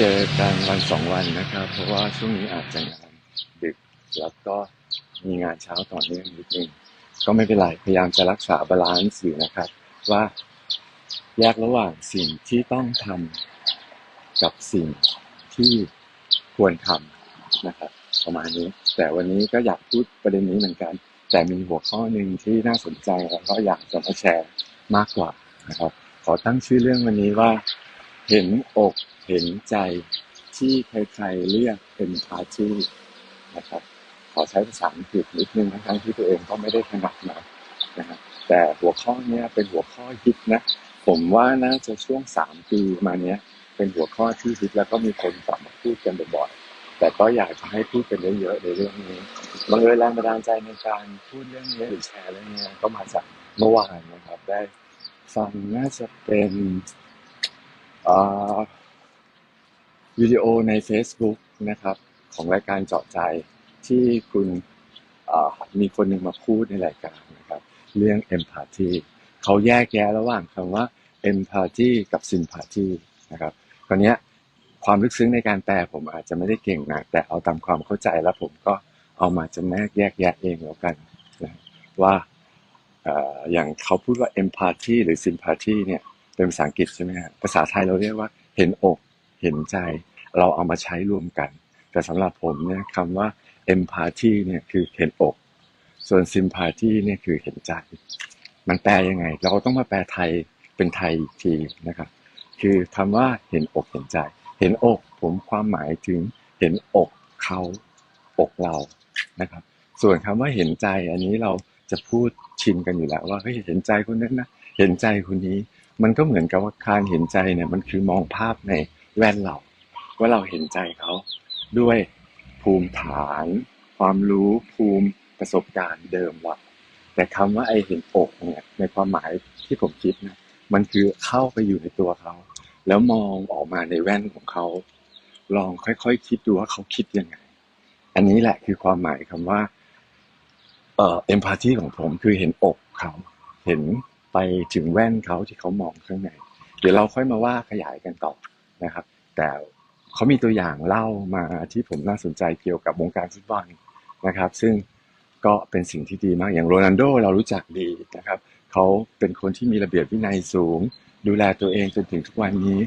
เจอกันวันสองวันนะครับ เพราะว่าช่วงนี้อาจจะงานดึกแล้วก็มีงานเช้าต่อเนื่องนิดนึงก็ไม่เป็นไรพยายามจะรักษาบาลานซ์อยู่นะครับ ว่าแยกระหว่างสิ่งที่ต้องทำกับสิ่งที่ควรทำนะครับ ประมาณนี้ แต่วันนี้ก็อยากพูดประเด็นนี้เหมือนกัน แต่มีหัวข้อหนึ่งที่น่าสนใจแล้วก็อยากจะมาแชร์มากกว่านะครับ ขอตั้งชื่อเรื่องวันนี้ว่า เห็นอก เห็นใจที่ใครๆเรียกเป็นพาที่นะครับ ขอใช้ภาษาอังกฤษนิดนึงนะครับที่ตัวเองก็ไม่ได้ถนัดนะนะแต่หัวข้อเนี้ยเป็นหัวข้อฮิตนะ ผมว่าน่าจะช่วงสามปีมาเนี้ย เป็นหัวข้อที่ฮิตแล้วก็มีคนกลับมาพูดกันบ่อยๆแต่ก็อยากจะให้พูดกันเยอะๆในเรื่องนี้บังเอิญแรงบันดาลใจในการพูดเรื่องนี้หรือแชร์เรื่องนี้ก็มาจากเมื่อวานนะครับ ได้ฟังน่าจะเป็นอ่า วิดีโอใน Facebook นะครับของรายการเจาะใจที่คุณมีคนหนึ่งมาพูดในรายการนะครับเรื่อง empathy เขาแยกแยะระหว่างคำว่า empathy กับ sympathy นะครับคราวนี้ความลึกซึ้งในการแปลผมอาจจะไม่ได้เก่งนะแต่เอาตามความเข้าใจแล้วผมก็เอามาจำแนกแยกแยะเองแล้วกันนะว่าเอ่ออย่างเขาพูดว่า empathy หรือ sympathy เนี่ยเป็นภาษาอังกฤษใช่ไหมฮะภาษาไทยเราเรียกว่าเห็นอก เห็นใจ เราเอามาใช้รวมกัน แต่สำหรับผมเนี่ยคำว่า empathy เนี่ยคือเห็นอก ส่วน sympathy เนี่ยคือเห็นใจ มันแปลยังไง เราต้องมาแปลไทยเป็นไทยอีกทีนะครับ คือคำว่าเห็นอกเห็นใจ เห็นอกผมความหมายถึงเห็นอกเขาอกเรานะครับ ส่วนคำว่าเห็นใจอันนี้เราจะพูดชินกันอยู่แล้วว่าเฮ้ยเห็นใจคนนั้นนะเห็นใจคนนี้ มันก็เหมือนกับว่าการเห็นใจเนี่ยมันคือมองภาพใน แว่นเรา ว่าเราเห็นใจเขาด้วยภูมิฐาน ความรู้ภูมิประสบการณ์เดิมเราแต่คำว่าไอเห็นอกเนี่ยในความหมายที่ผมคิดนะมันคือเข้าไปอยู่ในตัวเขา แล้วมองออกมาในแว่นของเขา ลองค่อยๆคคิดดูว่าเขาคิดยังไง อันนี้แหละคือความหมายคำว่า เอ่อเอมพัตตีของผมคือเห็นอกเขา เห็นไปถึงแว่นเขาที่เขามองข้างใน เดี๋ยวเราค่อยมาว่าขยายกันต่อ นะครับ แต่เขามีตัวอย่างเล่ามาที่ผมน่าสนใจเกี่ยวกับวงการฟุตบอลนะครับ ซึ่งก็เป็นสิ่งที่ดีมากอย่างโรนัลโดเรารู้จักดีนะครับเขาเป็นคนที่มีระเบียบวินัยสูง ดูแลตัวเองจนถึงทุกวันนี้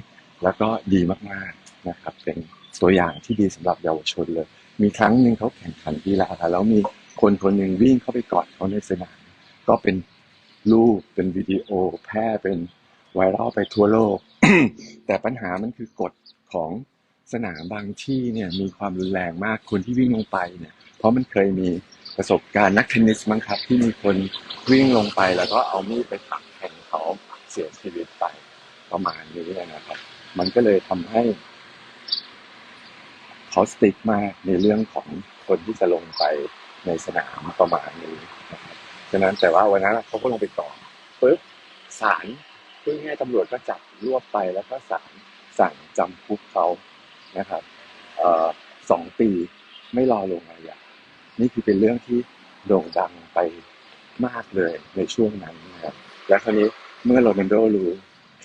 แล้วก็ดีมากๆนะครับ เป็นตัวอย่างที่ดีสำหรับเยาวชนเลย มีครั้งหนึ่งเขาแข่งขันกีฬาแล้วมีคนคนหนึ่งวิ่งเข้าไปกอดเขาในสนามก็เป็นรูปเป็นวิดีโอ แพร่เป็นไวรัลไปทั่วโลก แต่ปัญหามันคือกฎของสนามบางที่เนี่ยมีความรุนแรงมากคนที่วิ่งลงไปเนี่ย เพราะมันเคยมีประสบการณ์นักเทนนิสมั้งครับ ที่มีคนวิ่งลงไปแล้วก็เอามีดไปปักแขนเขาเสียชีวิตไปประมาณนี้นะครับ มันก็เลยทำให้เขาสติ๊กมากในเรื่องของคนที่จะลงไปในสนามประมาณนี้นะครับฉะนั้นแต่ว่าวันนั้นเขาก็ลงไปก่อปุ๊บศาล เพื่อให้ตำรวจก็จับรวบไปแล้วก็ศาลสั่งจำคุกเขานะครับออสองปีไม่รอลงอาญานี่คือเป็นเรื่องที่โด่งดังไปมากเลยในช่วงนั้นนะครับ และคราวนี้เมื่อโรนัลโดรู้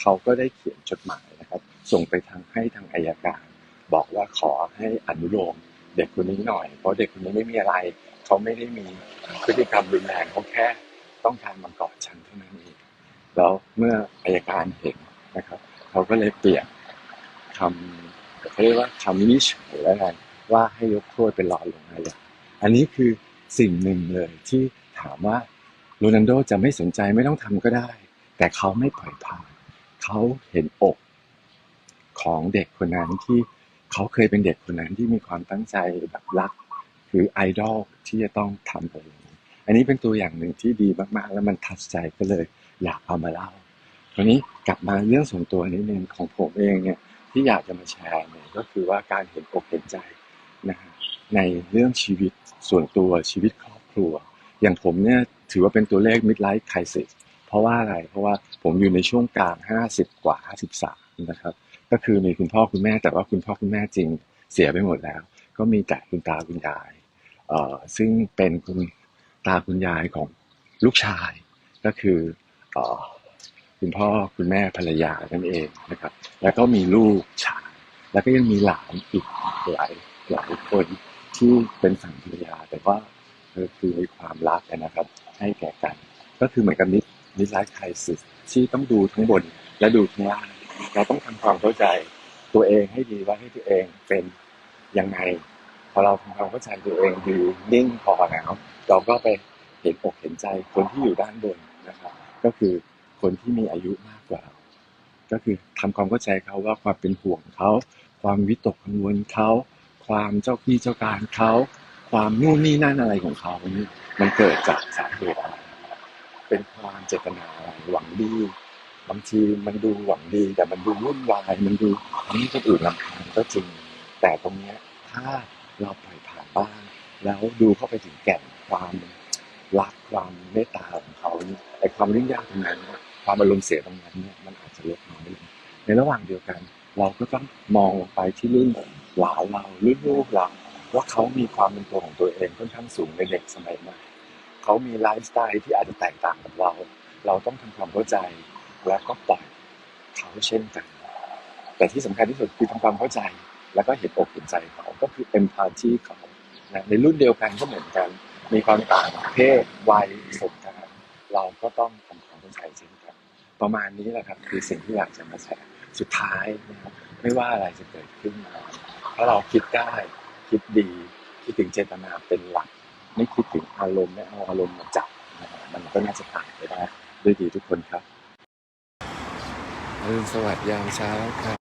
เขาก็ได้เขียนจดหมายนะครับ ส่งไปทางให้ทางอายการ บอกว่าขอให้อนุโลมเด็กคนนี้หน่อย เพราะเด็กคนนี้ไม่มีอะไร เขาไม่ได้มีพฤติกรรมรุนแรงเขาแค่ต้องการมากอดฉันเท่านั้น แล้วเมื่ออายการเห็นนะครับ เขาก็เลยเปลี่ยนคำเขาเรียกว่าคำวินิจฉัยแล้วกันว่าให้ยกโทษเป็นรอลงอาญาอันนี้คือสิ่งหนึ่งเลยที่ถามว่าโรนัลโดจะไม่สนใจไม่ต้องทำก็ได้ แต่เขาไม่ปล่อยผ่านเขาเห็นอกของเด็กคนนั้นที่เขาเคยเป็นเด็กคนนั้นที่มีความตั้งใจแบบรักคือไอดอลที่จะต้องทำอะไรอย่างนี้อันนี้เป็นตัวอย่างหนึ่งที่ดีมากๆ แล้วมันทัดใจก็เลย อยากเอามาเล่าคราวนี้กลับมาเรื่องส่วนตัวนิดนึงของผมเองเนี่ยที่อยากจะมาแชร์เนี่ยก็คือว่าการเห็นอกเห็นใจนะในเรื่องชีวิตส่วนตัวชีวิตครอบครัว อย่างผมเนี่ยถือว่าเป็นตัวเลข midlife crisis เพราะว่าอะไรเพราะว่าผมอยู่ในช่วงกลาง 50 กว่า 53 นะครับ ก็คือมีคุณพ่อคุณแม่แต่ว่าคุณพ่อคุณแม่จริงเสียไปหมดแล้ว ก็มีแต่คุณตาคุณยายเอ่อซึ่งเป็นคุณตาคุณยายของลูกชาย ก็คือ คุณพ่อคุณแม่ภรรยานั่นเองนะครับ แล้วก็มีลูกชายแล้วก็ยังมีหลานอีกหลายหลายคนที่เป็นฝั่งภรรยา แต่ว่าเออคือมีความรักนะครับ ให้แก่กัน ก็คือเหมือนกับนินิไลฟ์ไครซิสที่ต้องดูทั้งบนและดูทั้งล่างเราต้องทำความเข้าใจตัวเองให้ดีว่าให้ตัวเองเป็นยังไงพอเราทำความเข้าใจตัวเองดีนิ่งพอแล้วเราก็ไปเห็นอกเห็นใจคนที่อยู่ด้านบนนะครับ ก็คือคนที่มีอายุมากกว่า ก็คือทำความเข้าใจเขาว่าความเป็นห่วงเขา ความวิตกกังวลเขา ความเจ้าที่เจ้าการเขา ความนู่นนี่นั่นอะไรของเขานี่มันเกิดจากสาเหตุอะไรเป็นความเจตนาอะไรหวังดีบางทีมันดูหวังดี แต่มันดูวุ่นวายมันดูทำให้คนอื่นรำคาญก็จริง แต่ตรงเนี้ยถ้าเราปล่อยผ่านบ้าง แล้วดูเข้าไปถึงแก่นความ รักความเมตตาของเขาไอ้ความยุ่งยากตรงนั้นความอารมณ์เสียตรงนั้นเนี่ยมันอาจจะลดน้อยลงในระหว่างเดียวกัน เราก็ต้องมองลงไปที่รุ่นหลานเรารุ่นลูกเราว่าเขามีความเป็นตัวของตัวเองค่อนข้างสูงในเด็กสมัยใหม่เขามีไลฟ์สไตล์ที่อาจจะแตกต่างกับเรา เราต้องทำความเข้าใจและก็ปล่อยเขาเช่นกัน แต่ที่สำคัญที่สุดคือทำความเข้าใจ แล้วก็เห็นอกเห็นใจเขาก็คือเอ็มพาธีเขาในรุ่นเดียวกันก็เหมือนกัน มีความต่างเพศวัยประสบการณ์เราก็ต้องทำความเข้าใจเช่นกันประมาณนี้แหละครับ คือสิ่งที่อยากจะมาแชร์สุดท้ายนะครับไม่ว่าอะไรจะเกิดขึ้นมาถ้าเราคิดได้คิดดีคิดถึงเจตนาเป็นหลัก ไม่คิดถึงอารมณ์ไม่เอาอารมณ์มาจับนะครับมันก็น่าจะผ่านไปได้ด้วยดีทุกคนครับรุณสวัสดิ์ยามเช้าครับ